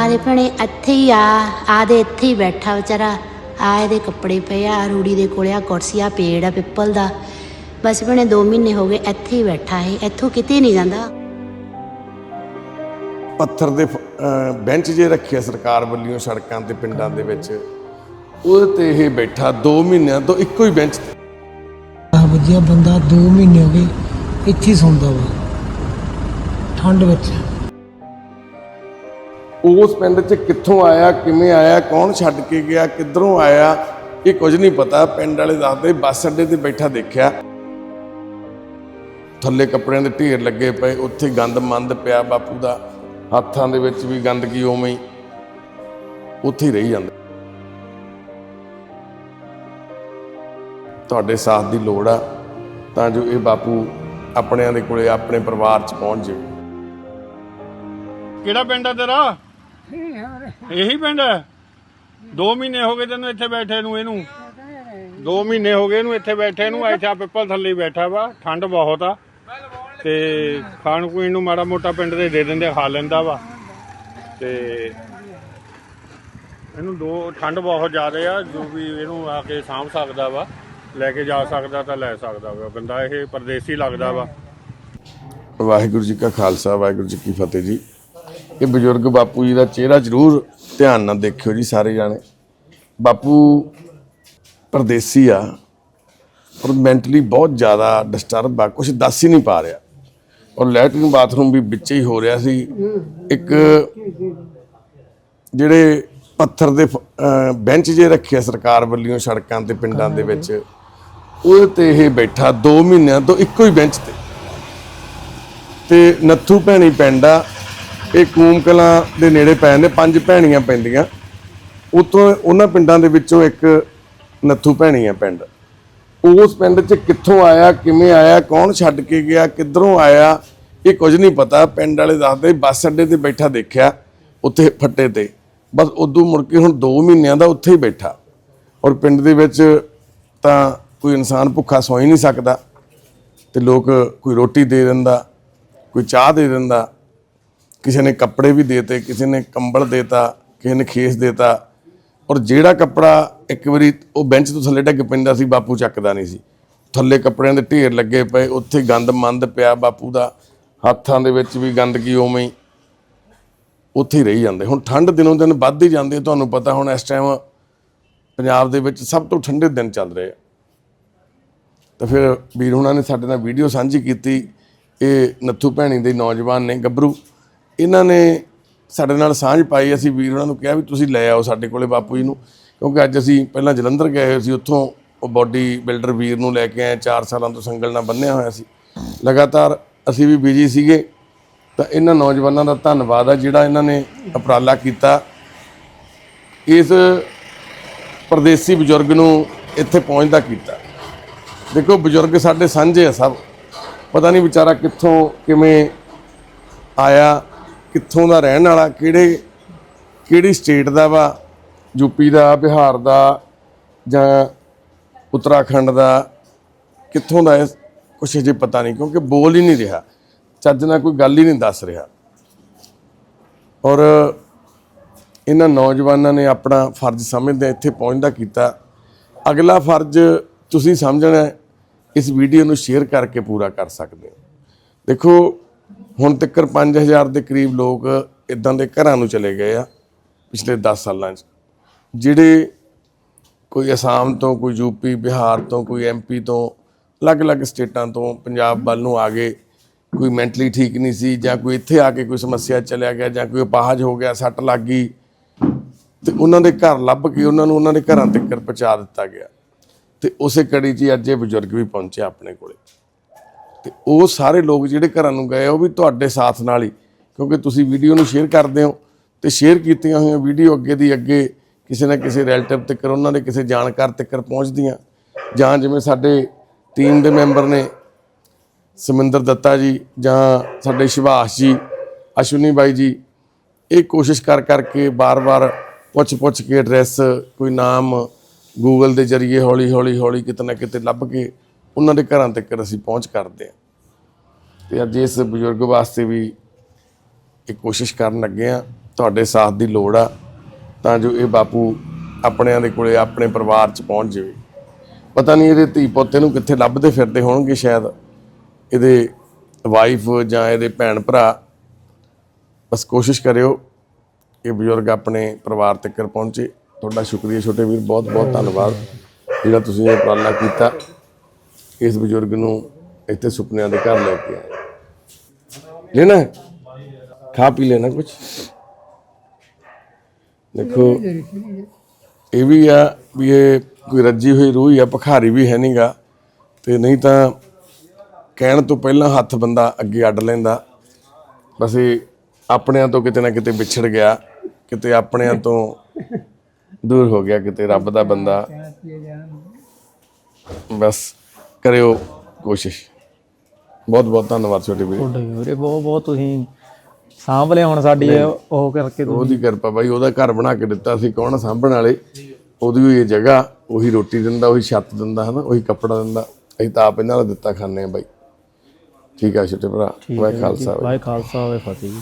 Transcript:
ਆਦੇ ਭਣੇ ਇੱਥੇ ਹੀ ਆ ਆਦੇ ਇੱਥੇ ਹੀ ਬੈਠਾ ਵਿਚਾਰਾ। ਆ ਇਹਦੇ ਕੱਪੜੇ ਪਏ ਆ ਰੂੜੀ ਦੇ ਕੋਲੇ ਆ ਕੁਰਸੀ ਆ ਪੇੜ ਆ ਪਿੱਪਲ ਦਾ। ਬਸ ਭਣੇ 2 ਮਹੀਨੇ ਹੋ ਗਏ ਇੱਥੇ ਹੀ ਬੈਠਾ ਹੈ ਇੱਥੋਂ ਕਿਤੇ ਨਹੀਂ ਜਾਂਦਾ। ਪੱਥਰ ਦੇ ਬੈਂਚ ਜੇ ਰੱਖਿਆ ਸਰਕਾਰ ਵੱਲੋਂ ਸੜਕਾਂ ਤੇ ਪਿੰਡਾਂ ਦੇ ਵਿੱਚ ਉਹਦੇ ਤੇ ਇਹ ਬੈਠਾ 2 ਮਹੀਨਿਆਂ ਤੋਂ ਇੱਕੋ ਹੀ ਬੈਂਚ। ਤੇ ਆ ਵਧੀਆ ਬੰਦਾ 2 ਮਹੀਨੇ ਹੋ ਗਏ ਇੱਥੇ ਹੀ ਸੌਂਦਾ ਵਾ। ਠੰਡ ਵਿੱਚ। ਉਸ ਪਿੰਡ 'ਚ ਕਿੱਥੋਂ ਆਇਆ, ਕਿਵੇਂ ਆਇਆ, ਕੌਣ ਛੱਡ ਕੇ ਗਿਆ, ਕਿੱਧਰੋਂ ਆਇਆ, ਇਹ ਕੁਝ ਨਹੀਂ ਪਤਾ। ਪਿੰਡ ਵਾਲੇ ਦੱਸਦੇ ਬੱਸ ਅੱਡੇ ਤੇ ਬੈਠਾ ਦੇਖਿਆ। ਥੱਲੇ ਕੱਪੜਿਆਂ ਦੇ ਢੇਰ ਲੱਗੇ ਪਏ, ਉੱਥੇ ਗੰਦ ਮੰਦ ਪਿਆ ਬਾਪੂ ਦਾ। ਹੱਥਾਂ ਦੇ ਵਿੱਚ ਵੀ ਗੰਦਗੀ ਉਵੇਂ ਹੀ। ਉੱਥੇ ਹੀ ਰਹੀ ਜਾਂਦਾ। ਤੁਹਾਡੇ ਸਾਥ ਦੀ ਲੋੜ ਆ, ਤਾਂ ਜੋ ਇਹ ਬਾਪੂ ਆਪਣਿਆਂ ਦੇ ਕੋਲੇ ਆਪਣੇ ਪਰਿਵਾਰ 'ਚ ਪਹੁੰਚ ਜਾਵੇ। ਕਿਹੜਾ ਪਿੰਡ ਆ ਤੇਰਾ? ਇਹੀ ਪਿੰਡ ਹੈ? 2 ਮਹੀਨੇ ਹੋ ਗਏ ਤੈਨੂੰ ਇੱਥੇ ਬੈਠੇ ਨੂੰ ਇਹਨੂੰ। 2 ਮਹੀਨੇ ਹੋ ਗਏ ਇਹਨੂੰ ਇੱਥੇ ਬੈਠੇ ਨੂੰ ਇੱਥੇ ਪਿੱਪਲ ਥੱਲੇ ਬੈਠਾ ਵਾ, ਠੰਡ ਬਹੁਤ ਆ। ਤੇ ਖਾਣ ਪੀਣ ਨੂੰ ਮਾੜਾ ਮੋਟਾ ਪਿੰਡ ਦੇ ਦੇ ਦਿੰਦੇ, ਖਾ ਲੈਂਦਾ ਵਾ। ਤੇ ਇਹਨੂੰ ਦੋ, ਠੰਡ ਬਹੁਤ ਜ਼ਿਆਦਾ ਆ, ਜੋ ਵੀ ਇਹਨੂੰ ਆ ਕੇ ਸਾਂਭ ਸਕਦਾ ਵਾ, ਲੈ ਕੇ ਜਾ ਸਕਦਾ ਤਾਂ ਲੈ ਸਕਦਾ ਵਾ। ਬੰਦਾ ਇਹ ਪਰਦੇਸੀ ਲੱਗਦਾ ਵਾ। ਵਾਹਿਗੁਰੂ ਜੀ ਕਾ ਖਾਲਸਾ, ਵਾਹਿਗੁਰੂ ਜੀ ਕੀ ਫਤਿਹ ਜੀ। ਇਹ ਬਜ਼ੁਰਗ ਬਾਪੂ ਜੀ ਦਾ ਚਿਹਰਾ ਜ਼ਰੂਰ ਧਿਆਨ ਨਾਲ ਦੇਖਿਓ ਜੀ ਸਾਰੇ ਜਾਣੇ। ਬਾਪੂ ਪਰਦੇਸੀ ਆ ਔਰ ਮੈਂਟਲੀ ਬਹੁਤ ਜ਼ਿਆਦਾ ਡਿਸਟਰਬ ਆ ਕੁਝ ਦੱਸ ਹੀ ਨਹੀਂ ਪਾ ਰਿਹਾ। ਔਰ ਲੈਟਰਿਨ ਬਾਥਰੂਮ ਵੀ ਵਿੱਚ ਹੀ ਹੋ ਰਿਹਾ ਸੀ। ਇੱਕ ਜਿਹੜੇ ਪੱਥਰ ਦੇ ਬੈਂਚ ਜੇ ਰੱਖਿਆ ਸਰਕਾਰ ਵੱਲੋਂ ਸੜਕਾਂ ਤੇ ਪਿੰਡਾਂ ਦੇ ਵਿੱਚ, ਉਹਦੇ ਤੇ ਇਹ ਬੈਠਾ 2 ਮਹੀਨਿਆਂ ਤੋਂ ਇੱਕੋ ਹੀ ਬੈਂਚ ਤੇ। ਤੇ ਨੱਥੂ ਭੈਣੀ ਪਿੰਡ ਆ ਇਹ ਕੂਮ ਕਲਾਂ ਦੇ ਨੇੜੇ ਪੈ ਜਾਂਦੇ, ਪੰਜ ਭੈਣੀਆਂ ਪੈਂਦੀਆਂ। ਉਤੋਂ ਉਹਨਾਂ ਪਿੰਡਾਂ ਦੇ ਵਿੱਚੋਂ ਇੱਕ ਨੱਥੂ ਭੈਣੀ ਆ ਪਿੰਡ। ਉਸ ਪਿੰਡ 'ਚ ਕਿੱਥੋਂ ਆਇਆ, ਕਿਵੇਂ ਆਇਆ, ਕੌਣ ਛੱਡ ਕੇ ਗਿਆ, ਕਿੱਧਰੋਂ ਆਇਆ, ਇਹ ਕੁਝ ਨਹੀਂ ਪਤਾ। ਪਿੰਡ ਵਾਲੇ ਦੱਸਦੇ, ਬੱਸ ਅੱਡੇ ਤੇ ਬੈਠਾ ਦੇਖਿਆ, ਉੱਥੇ ਫੱਟੇ ਤੇ। ਬਸ ਉਦੋਂ ਮੁੜ ਕੇ ਹੁਣ 2 ਮਹੀਨਿਆਂ ਦਾ ਉੱਥੇ ਹੀ ਬੈਠਾ। ਔਰ ਪਿੰਡ ਦੇ ਵਿੱਚ ਤਾਂ ਕੋਈ ਇਨਸਾਨ ਭੁੱਖਾ ਸੌ ਹੀ ਨਹੀਂ ਸਕਦਾ। ਤੇ ਲੋਕ ਕੋਈ ਰੋਟੀ ਦੇ ਦਿੰਦਾ, ਕੋਈ ਚਾਹ ਦੇ ਦਿੰਦਾ ਕਿਸੇ ਨੇ ਕੱਪੜੇ ਵੀ ਦੇਤੇ, ਕਿਸੇ ਨੇ ਕੰਬਲ ਦੇਤਾ, ਕਿਸੇ ਨੇ ਖੇਸ ਦੇਤਾ। ਔਰ ਜਿਹੜਾ ਕੱਪੜਾ ਇੱਕ ਵਾਰੀ ਉਹ ਬੈਂਚ ਤੋਂ ਥੱਲੇ ਡਿੱਗ ਪੈਂਦਾ ਸੀ, ਬਾਪੂ ਚੱਕਦਾ ਨਹੀਂ ਸੀ। ਥੱਲੇ ਕੱਪੜਿਆਂ ਦੇ ਢੇਰ ਲੱਗੇ ਪਏ, ਉੱਥੇ ਗੰਦ ਮੰਦ ਪਿਆ ਬਾਪੂ ਦਾ। ਹੱਥਾਂ ਦੇ ਵਿੱਚ ਵੀ ਗੰਦਗੀ ਉਵੇਂ ਹੀ। ਉੱਥੇ ਹੀ ਰਹੀ ਜਾਂਦੇ। ਹੁਣ ਠੰਡ ਦਿਨੋਂ ਦਿਨ ਵੱਧਦੀ ਜਾਂਦੀ ਹੈ, ਤੁਹਾਨੂੰ ਪਤਾ ਹੁਣ ਇਸ ਟਾਈਮ ਪੰਜਾਬ ਦੇ ਵਿੱਚ ਸਭ ਤੋਂ ਠੰਡੇ ਦਿਨ ਚੱਲ ਰਹੇ ਆ। ਤਾਂ ਫਿਰ ਵੀਰ ਹੁਣਾਂ ਨੇ ਸਾਡੇ ਨਾਲ ਵੀਡੀਓ ਸਾਂਝੀ ਕੀਤੀ। ਇਹ ਨੱਥੂ ਭੈਣੀ ਦੇ ਨੌਜਵਾਨ ਨੇ ਗੱਭਰੂ। ਇਹਨਾਂ ਨੇ ਸਾਡੇ ਨਾਲ ਸਾਂਝ ਪਾਈ, ਅਸੀਂ ਵੀਰ ਉਹਨਾਂ ਨੂੰ ਕਿਹਾ ਵੀ ਤੁਸੀਂ ਲੈ ਆਓ ਸਾਡੇ ਕੋਲੇ ਬਾਪੂ ਜੀ ਨੂੰ, ਕਿਉਂਕਿ ਅੱਜ ਅਸੀਂ ਪਹਿਲਾਂ ਜਲੰਧਰ ਗਏ ਹੋਏ ਸੀ, ਉੱਥੋਂ ਉਹ ਬਾਡੀ ਬਿਲਡਰ ਵੀਰ ਨੂੰ ਲੈ ਕੇ ਆਏ 4 ਸਾਲਾਂ ਤੋਂ ਸੰਗਲ ਨਾਲ ਬੰਨਿਆ ਹੋਇਆ ਸੀ। ਲਗਾਤਾਰ ਅਸੀਂ ਵੀ ਬਿਜ਼ੀ ਸੀਗੇ, ਤਾਂ ਇਹਨਾਂ ਨੌਜਵਾਨਾਂ ਦਾ ਧੰਨਵਾਦ ਆ, ਜਿਹੜਾ ਇਹਨਾਂ ਨੇ ਉਪਰਾਲਾ ਕੀਤਾ। ਇਸ ਪਰਦੇਸੀ ਬਜ਼ੁਰਗ ਨੂੰ ਇੱਥੇ ਪਹੁੰਚਦਾ ਕੀਤਾ। ਦੇਖੋ, ਬਜ਼ੁਰਗ ਸਾਡੇ ਸਾਂਝੇ ਆ ਸਭ। ਪਤਾ ਨਹੀਂ ਵਿਚਾਰਾ ਕਿੱਥੋਂ ਕਿਵੇਂ ਆਇਆ। ਕਿੱਥੋਂ ਦਾ ਰਹਿਣ ਵਾਲਾ, ਕਿਹੜੇ, ਕਿਹੜੀ ਸਟੇਟ ਦਾ ਵਾ? ਯੂਪੀ ਦਾ, ਬਿਹਾਰ ਦਾ ਜਾਂ ਉੱਤਰਾਖੰਡ ਦਾ? ਕਿੱਥੋਂ ਦਾ ਹੈ ਕੁਛ ਅਜੇ ਪਤਾ ਨਹੀਂ, ਕਿਉਂਕਿ ਬੋਲ ਹੀ ਨਹੀਂ ਰਿਹਾ। ਚੱਜ ਨਾਲ ਕੋਈ ਗੱਲ ਹੀ ਨਹੀਂ ਦੱਸ ਰਿਹਾ। ਔਰ ਇਹਨਾਂ ਨੌਜਵਾਨਾਂ ਨੇ ਆਪਣਾ ਫਰਜ਼ ਸਮਝਦੇ ਇੱਥੇ ਪਹੁੰਚਦਾ ਕੀਤਾ। ਅਗਲਾ ਫਰਜ਼ ਤੁਸੀਂ ਸਮਝਣਾ ਇਸ ਵੀਡੀਓ ਨੂੰ ਸ਼ੇਅਰ ਕਰਕੇ ਪੂਰਾ ਕਰ ਸਕਦੇ ਹੋ। ਦੇਖੋ ਹੁਣ ਤੱਕ 5000 ਦੇ ਕਰੀਬ ਲੋਕ ਇਦਾਂ ਦੇ ਘਰਾਂ ਨੂੰ ਚਲੇ ਗਏ ਆ ਪਿਛਲੇ 10 ਸਾਲਾਂ 'ਚ। ਜਿਹੜੇ ਕੋਈ ਅਸਾਮ ਤੋਂ, ਕੋਈ ਯੂਪੀ ਬਿਹਾਰ ਤੋਂ, ਕੋਈ ਐਮਪੀ ਤੋਂ, ਅਲੱਗ-ਅਲੱਗ ਸਟੇਟਾਂ ਤੋਂ ਪੰਜਾਬ ਵੱਲ ਨੂੰ ਆ ਗਏ। ਕੋਈ ਮੈਂਟਲੀ ਠੀਕ ਨਹੀਂ ਸੀ ਜਾਂ ਕੋਈ ਇੱਥੇ ਆ ਕੇ ਕੋਈ ਸਮੱਸਿਆ ਚਲਿਆ ਗਿਆ ਜਾਂ ਕੋਈ ਅਪਾਹਜ ਹੋ ਗਿਆ, ਸੱਟ ਲੱਗ ਗਈ। ਤੇ ਉਹਨਾਂ ਦੇ ਘਰ ਲੱਭ ਕੇ ਉਹਨਾਂ ਨੂੰ ਉਹਨਾਂ ਦੇ ਘਰਾਂ ਤੱਕ ਪਹੁੰਚਾ ਦਿੱਤਾ ਗਿਆ। ਤੇ ਉਸੇ ਕੜੀ 'ਚ ਹੀ ਅੱਜ ਇਹ ਬਜ਼ੁਰਗ ਵੀ ਪਹੁੰਚਿਆ ਆਪਣੇ ਕੋਲੇ। ਤੇ ਉਹ ਸਾਰੇ ਲੋਕ ਜਿਹੜੇ ਘਰਾਂ ਨੂੰ ਗਏ ਉਹ ਵੀ ਤੁਹਾਡੇ ਸਾਥ ਨਾਲ ਹੀ, ਕਿਉਂਕਿ ਤੁਸੀਂ ਵੀਡੀਓ ਨੂੰ ਸ਼ੇਅਰ ਕਰਦੇ ਹੋ ਤੇ ਸ਼ੇਅਰ ਕੀਤੀਆਂ ਹੋਈਆਂ ਵੀਡੀਓ ਅੱਗੇ ਦੀ ਅੱਗੇ ਕਿਸੇ ਨਾ ਕਿਸੇ ਰਿਲੇਟਿਵ ਤੱਕ, ਉਹਨਾਂ ਦੇ ਕਿਸੇ ਜਾਣਕਾਰ ਤੱਕ ਪਹੁੰਚਦੀਆਂ। ਜਾਂ ਜਿਵੇਂ ਸਾਡੇ ਟੀਮ ਦੇ ਮੈਂਬਰ ਨੇ, ਸਮਿੰਦਰ ਦੱਤਾ ਜੀ, ਜਾਂ ਸਾਡੇ ਸ਼ਿਵਾਸ਼ ਜੀ, ਅਸ਼ਵਨੀ ਬਾਈ ਜੀ, ਇਹ ਕੋਸ਼ਿਸ਼ ਕਰ ਕਰਕੇ ਬਾਰ-ਬਾਰ ਪੁੱਛ-ਪੁੱਛ ਕੇ ਐਡਰੈਸ ਕੋਈ ਨਾਮ ਗੂਗਲ ਦੇ ਜ਼ਰੀਏ ਹੌਲੀ-ਹੌਲੀ ਹੌਲੀ ਕਿਤੇ ਨਾ ਕਿਤੇ ਲੱਭ ਕੇ ਉਹਨਾਂ ਦੇ ਘਰਾਂ ਤੱਕ ਅਸੀਂ ਪਹੁੰਚ ਕਰਦੇ ਹਾਂ। ਤੇ ਅੱਜ ਇਸ ਬਜ਼ੁਰਗ ਵਾਸਤੇ ਵੀ ਇਹ ਕੋਸ਼ਿਸ਼ ਕਰਨ ਲੱਗੇ ਆ ਤੁਹਾਡੇ ਸਾਥ ਦੀ ਲੋੜ ਆ, ਤਾਂ ਜੋ ਇਹ ਬਾਪੂ ਆਪਣਿਆਂ ਦੇ ਕੋਲੇ ਆਪਣੇ ਪਰਿਵਾਰ 'ਚ ਪਹੁੰਚ ਜਾਵੇ। ਪਤਾ ਨਹੀਂ ਇਹਦੇ ਧੀ ਪੋਤੇ ਨੂੰ ਕਿੱਥੇ ਲੱਭਦੇ ਫਿਰਦੇ ਹੋਣਗੇ ਸ਼ਾਇਦ। ਇਹਦੇ ਵਾਈਫ ਜਾਂ ਇਹਦੇ ਭੈਣ ਭਰਾ, ਬਸ ਕੋਸ਼ਿਸ਼ ਕਰਿਓ ਕਿ ਬਜ਼ੁਰਗ ਆਪਣੇ ਪਰਿਵਾਰ ਤੱਕ ਪਹੁੰਚੇ। ਤੁਹਾਡਾ ਸ਼ੁਕਰੀਆ ਛੋਟੇ ਵੀਰ ਬਹੁਤ ਬਹੁਤ ਧੰਨਵਾਦ। ਜਿਹੜਾ ਤੁਸੀਂ ਇਹ ਉਪਰਾਲਾ ਕੀਤਾ ਇਸ ਬਜ਼ੁਰਗ ਨੂੰ ਇੱਥੇ ਸੁਪਨਿਆਂ ਦੇ ਘਰ ਲੈ ਕੇ ਆਏ। ਲੈਣਾ ਖਾ ਪੀ ਲੈਣਾ ਕੁਝ ਦੇਖੋ, ਇਹ ਵੀ ਆ ਵੀ ਇਹ ਕੋਈ ਰੱਜੀ ਹੋਈ ਰੂਹ ਹੀ ਆ, ਭਖਾਰੀ ਵੀ ਹੈ ਨਹੀਂਗਾ ਤੇ ਨਹੀਂ ਤਾਂ ਕਹਿਣ ਤੋਂ ਪਹਿਲਾਂ ਹੱਥ ਬੰਦਾ ਅੱਗੇ ਅੱਡ ਲੈਂਦਾ। ਬਸ ਇਹ ਆਪਣਿਆਂ ਤੋਂ ਕਿਤੇ ਨਾ ਕਿਤੇ ਵਿਛੜ ਗਿਆ, ਕਿਤੇ ਆਪਣਿਆਂ ਤੋਂ ਦੂਰ ਹੋ ਗਿਆ, ਕਿਤੇ ਰੱਬ ਦਾ ਬੰਦਾ। ਬਸ। ਕਰਿਓ ਕੋਸ਼ਿਸ਼। ਬਹੁਤ ਬਹੁਤ ਧੰਨਵਾਦ ਛੋਟੇ ਵੀਰੇ। ਤੁਹਾਡੇ ਵੀਰੇ ਬਹੁਤ ਬਹੁਤ ਤੁਸੀਂ ਸਾਂਭ ਲਿਆ ਹੁਣ ਸਾਡੀ ਇਹ ਉਹ ਕਰਕੇ ਤੁਸੀਂ। ਉਹਦੀ ਕਿਰਪਾ ਬਾਈ ਉਹਦਾ ਘਰ ਬਣਾ ਕੇ ਦਿੱਤਾ ਸੀ ਕੌਣ ਸਾਂਭਣ ਵਾਲੇ? ਉਹਦੀ ਹੋਈ ਇਹ ਜਗ੍ਹਾ ਉਹੀ ਰੋਟੀ ਦਿੰਦਾ ਉਹੀ ਛੱਤ ਦਿੰਦਾ ਹਨਾ ਉਹੀ ਕੱਪੜਾ ਦਿੰਦਾ। ਅਸੀਂ ਤਾਂ ਆਪ ਇਹਨਾਂ ਦਾ ਦਿੱਤਾ ਖਾਂਦੇ ਆ ਬਾਈ। ਠੀਕ ਆ ਛੋਟੇ ਭਰਾ ਵਾਹਿ ਖਾਲਸਾ ਵਾਹਿ ਵਾਹਿ ਖਾਲਸਾ ਵਾਹਿ ਫਤਿਹ ਜੀ।